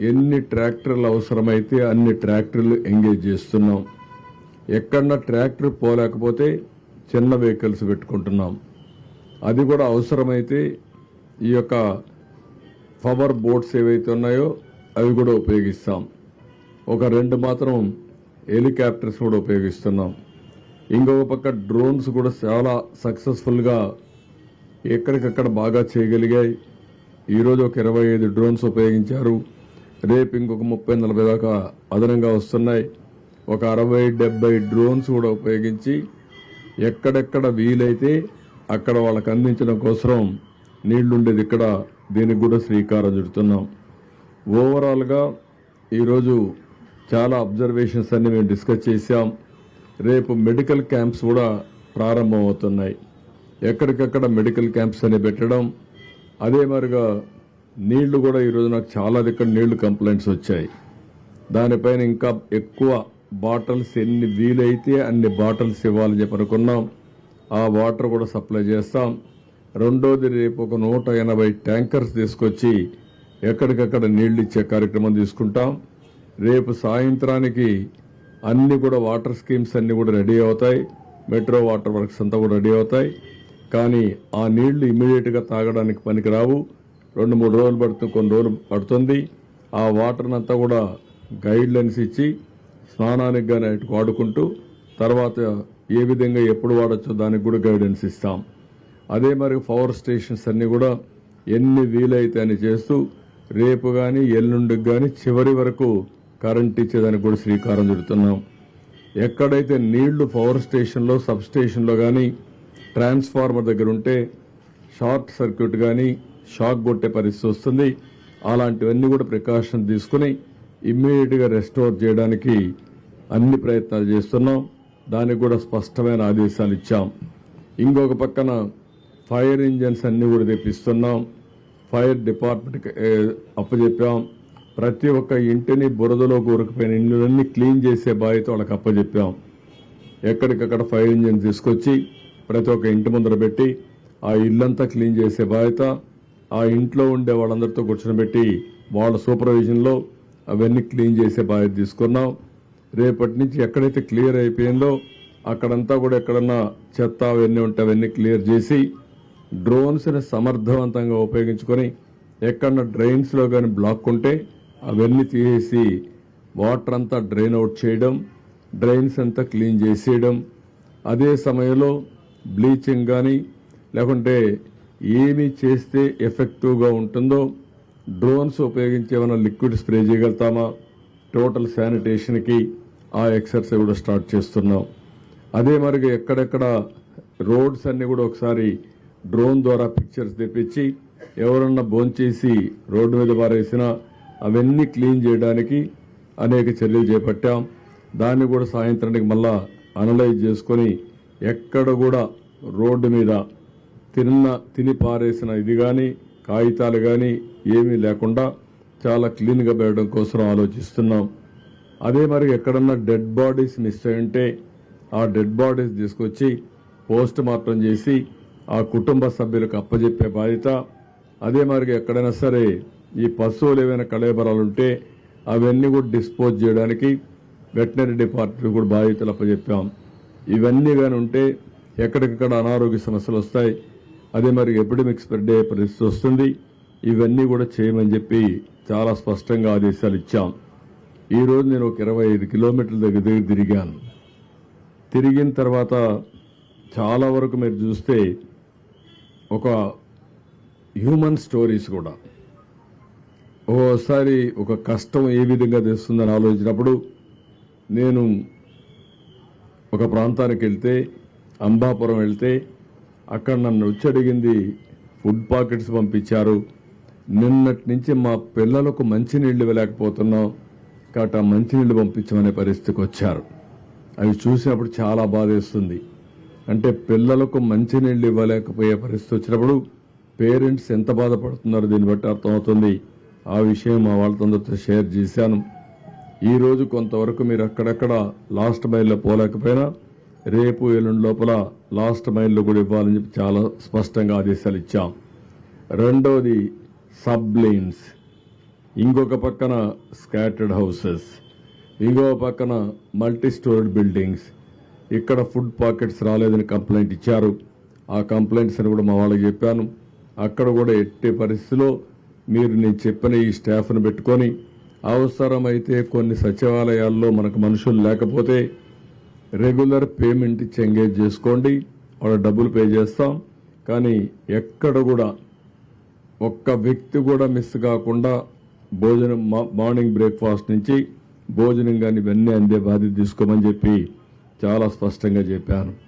ఎన్ని ట్రాక్టర్లు అవసరమైతే అన్ని ట్రాక్టర్లు ఎంగేజ్ చేస్తున్నాం. ఎక్కడన్నా ట్రాక్టర్ పోలేకపోతే చిన్న వెహికల్స్ పెట్టుకుంటున్నాం. అది కూడా అవసరమైతే ఈ యొక్క పవర్ బోట్స్ ఏవైతే ఉన్నాయో అవి కూడా ఉపయోగిస్తాం. ఒక రెండు మాత్రం హెలికాప్టర్స్ కూడా ఉపయోగిస్తున్నాం. ఇంకొక పక్క డ్రోన్స్ కూడా చాలా సక్సెస్ఫుల్గా ఎక్కడికక్కడ బాగా చేయగలిగాయి. ఈరోజు ఒక ఇరవై ఐదు డ్రోన్స్ ఉపయోగించారు. రేపు ఇంకొక ముప్పై నలభై దాకా అదనంగా వస్తున్నాయి. ఒక అరవై డెబ్బై డ్రోన్స్ కూడా ఉపయోగించి ఎక్కడెక్కడ వీలైతే అక్కడ వాళ్ళకి అందించడం కోసం నీళ్ళుండేది ఇక్కడ. దీనికి కూడా శ్రీకారం చుడుతున్నాం. ఓవరాల్గా ఈరోజు చాలా అబ్జర్వేషన్స్ అన్ని మేము డిస్కస్ చేశాం. రేపు మెడికల్ క్యాంప్స్ కూడా ప్రారంభమవుతున్నాయి. ఎక్కడికక్కడ మెడికల్ క్యాంప్స్ అని పెట్టడం. అదే మరిగా నీళ్ళు కూడా ఈరోజు నాకు చాలా దగ్గర నీళ్ళు కంప్లైంట్స్ వచ్చాయి. దానిపైన ఇంకా ఎక్కువ బాటిల్స్ ఎన్ని వీలైతే అన్ని బాటిల్స్ ఇవ్వాలని చెప్పి అనుకున్నాం. ఆ వాటర్ కూడా సప్లై చేస్తాం. రెండోది రేపు ఒక నూట ఎనభై ట్యాంకర్స్ తీసుకొచ్చి ఎక్కడికక్కడ నీళ్ళు ఇచ్చే కార్యక్రమం తీసుకుంటాం. రేపు సాయంత్రానికి అన్ని కూడా వాటర్ స్కీమ్స్ అన్నీ కూడా రెడీ అవుతాయి. మెట్రో వాటర్ వర్క్స్ అంతా కూడా రెడీ అవుతాయి. కానీ ఆ నీళ్ళు ఇమీడియట్గా తాగడానికి పనికిరావు. రెండు మూడు రోజులు పడుతుంది కొన్ని రోజులు పడుతుంది. ఆ వాటర్ని అంతా కూడా గైడ్ లైన్స్ ఇచ్చి స్నానానికి కానీ వాడుకుంటూ తర్వాత ఏ విధంగా ఎప్పుడు వాడచ్చో దానికి కూడా గైడెన్స్ ఇస్తాం. అదే మరి పవర్ స్టేషన్స్ అన్నీ కూడా ఎన్ని వీలైతే అని చేస్తూ రేపు కానీ ఎల్లుండికి కానీ చివరి వరకు కరెంట్ ఇచ్చేదానికి కూడా శ్రీకారం చుడుతున్నాం. ఎక్కడైతే నీళ్ళు పవర్ స్టేషన్లో సబ్ స్టేషన్లో కానీ ట్రాన్స్ఫార్మర్ దగ్గర ఉంటే షార్ట్ సర్క్యూట్ కానీ షాక్ కొట్టే పరిస్థితి వస్తుంది. అలాంటివన్నీ కూడా ప్రికాషన్ తీసుకుని ఇమ్మీడియట్గా రెస్టోర్ చేయడానికి అన్ని ప్రయత్నాలు చేస్తున్నాం. దానికి కూడా స్పష్టమైన ఆదేశాలు ఇచ్చాం. ఇంకొక పక్కన ఫైర్ ఇంజన్స్ అన్నీ కూడా తెప్పిస్తున్నాం. ఫైర్ డిపార్ట్మెంట్కి అప్పచెప్పాం ప్రతి ఒక్క ఇంటిని బురదలో కూరుకుపోయిన ఇళ్ళన్నీ క్లీన్ చేసే బాధ్యత వాళ్ళకి అప్పచెప్పాం ఎక్కడికక్కడ ఫైర్ ఇంజన్ తీసుకొచ్చి ప్రతి ఒక్క ఇంటి ముందర పెట్టి ఆ ఇల్లంతా క్లీన్ చేసే బాధ్యత ఆ ఇంట్లో ఉండే వాళ్ళందరితో కూర్చొని వాళ్ళ సూపర్విజన్లో అవన్నీ క్లీన్ చేసే బాధ్యత తీసుకున్నాం. రేపటి నుంచి ఎక్కడైతే క్లియర్ అయిపోయిందో అక్కడంతా కూడా ఎక్కడన్నా చెత్త అవన్నీ ఉంటే అవన్నీ క్లియర్ చేసి డ్రోన్స్ని సమర్థవంతంగా ఉపయోగించుకొని ఎక్కడన్నా డ్రైన్స్లో కానీ బ్లాక్ ఉంటే అవన్నీ తీసేసి వాటర్ అంతా డ్రైన్ అవుట్ చేయడం డ్రైన్స్ అంతా క్లీన్ చేసేయడం. అదే సమయంలో బ్లీచింగ్ కానీ లేకుంటే ఏమి చేస్తే ఎఫెక్టివ్గా ఉంటుందో డ్రోన్స్ ఉపయోగించి ఏమైనా లిక్విడ్ స్ప్రే చేయగలుగుతామా? టోటల్ శానిటేషన్కి ఆ ఎక్సర్సైజ్ కూడా స్టార్ట్ చేస్తున్నాం. అదే మరిగా ఎక్కడెక్కడ రోడ్స్ అన్ని కూడా ఒకసారి డ్రోన్ ద్వారా పిక్చర్స్ తెప్పించి ఎవరన్నా భోంచేసి రోడ్డు మీద పారేసినా అవన్నీ క్లీన్ చేయడానికి అనేక చర్యలు చేపట్టాం. దాన్ని కూడా సాయంత్రానికి మళ్ళా అనలైజ్ చేసుకొని ఎక్కడ కూడా రోడ్డు మీద తిన్న తిని పారేసిన ఇది కానీ కాగితాలు కానీ ఏమీ లేకుండా చాలా క్లీన్గా పెట్టడం కోసం ఆలోచిస్తున్నాం. అదే మరి ఎక్కడన్నా డెడ్ బాడీస్ మిస్ అయి ఉంటే ఆ డెడ్ బాడీస్ తీసుకొచ్చి పోస్ట్ మార్టం చేసి ఆ కుటుంబ సభ్యులకు అప్పజెప్పే బాధ్యత. అదే మరి ఎక్కడైనా సరే ఈ పశువులు ఏవైనా కళేబరాలు ఉంటే అవన్నీ కూడా డిస్పోజ్ చేయడానికి వెటనరీ డిపార్ట్మెంట్ కూడా బాధ్యతలు అప్పజెప్పాం. ఇవన్నీ కానీ ఉంటే ఎక్కడికక్కడ అనారోగ్య సమస్యలు వస్తాయి. అదే మరి ఎపిడమిక్ స్ప్రెడ్ అయ్యే పరిస్థితి వస్తుంది. ఇవన్నీ కూడా చేయమని చెప్పి చాలా స్పష్టంగా ఆదేశాలు ఇచ్చాం. ఈరోజు నేను ఒక ఇరవై ఐదు కిలోమీటర్ల దగ్గర దగ్గర తిరిగాను. తిరిగిన తర్వాత చాలా వరకు మీరు చూస్తే ఒక హ్యూమన్ స్టోరీస్ కూడా. ఓసారి ఒక కష్టం ఏ విధంగా తెస్తుందని ఆలోచించినప్పుడు నేను ఒక ప్రాంతానికి వెళ్తే అంబాపురం వెళ్తే అక్కడ నన్ను వచ్చి అడిగింది ఫుడ్ పాకెట్స్ పంపించారు. నిన్నటి నుంచి మా పిల్లలకు మంచినీళ్ళు ఇవ్వలేకపోతున్నాం. కాబట్టి ఆ మంచినీళ్ళు పంపించమనే పరిస్థితికి వచ్చారు. అవి చూసినప్పుడు చాలా బాధేస్తుంది. అంటే పిల్లలకు మంచినీళ్ళు ఇవ్వలేకపోయే పరిస్థితి వచ్చినప్పుడు పేరెంట్స్ ఎంత బాధపడుతున్నారో దీన్ని బట్టి అర్థమవుతుంది. ఆ విషయం మా వాళ్ళతో షేర్ చేశాను. ఈరోజు కొంతవరకు మీరు అక్కడక్కడ లాస్ట్ మైల్లో పోలేకపోయినా రేపు ఎల్లుండి లోపల లాస్ట్ మైల్లో కూడా ఇవ్వాలని చెప్పి చాలా స్పష్టంగా ఆదేశాలు ఇచ్చాం. రెండవది సబ్ లైన్స్ ఇంకొక పక్కన స్కాటర్డ్ హౌసెస్. ఇంకో పక్కన మల్టీ స్టోర్డ్ బిల్డింగ్స్. ఇక్కడ ఫుడ్ పాకెట్స్ రాలేదని కంప్లైంట్ ఇచ్చారు. ఆ కంప్లైంట్స్ అని కూడా మా వాళ్ళకి చెప్పాను. అక్కడ కూడా ఎట్టి పరిస్థితిలో మీరు నేను చెప్పిన ఈ స్టాఫ్ను పెట్టుకొని అవసరమైతే కొన్ని సచివాలయాల్లో మనకు మనుషులు లేకపోతే రెగ్యులర్ పేమెంట్ ఇచ్చి ఎంగేజ్ చేసుకోండి. వాళ్ళ డబ్బులు పే చేస్తాం. కానీ ఎక్కడ కూడా ఒక్క వ్యక్తి కూడా మిస్ కాకుండా భోజనం మా- మార్నింగ్ బ్రేక్ఫాస్ట్ నుంచి భోజనం కానీ ఇవన్నీ అందే బాధ్యత తీసుకోమని చెప్పి చాలా స్పష్టంగా చెప్పాను.